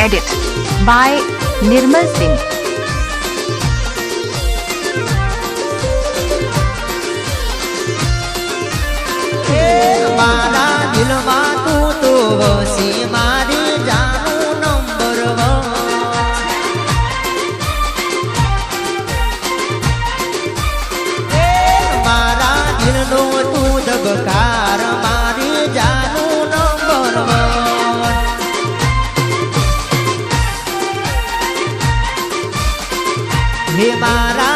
Edit by Nirmal Singh. મારા દિલમાં તું તું વસી હે મારા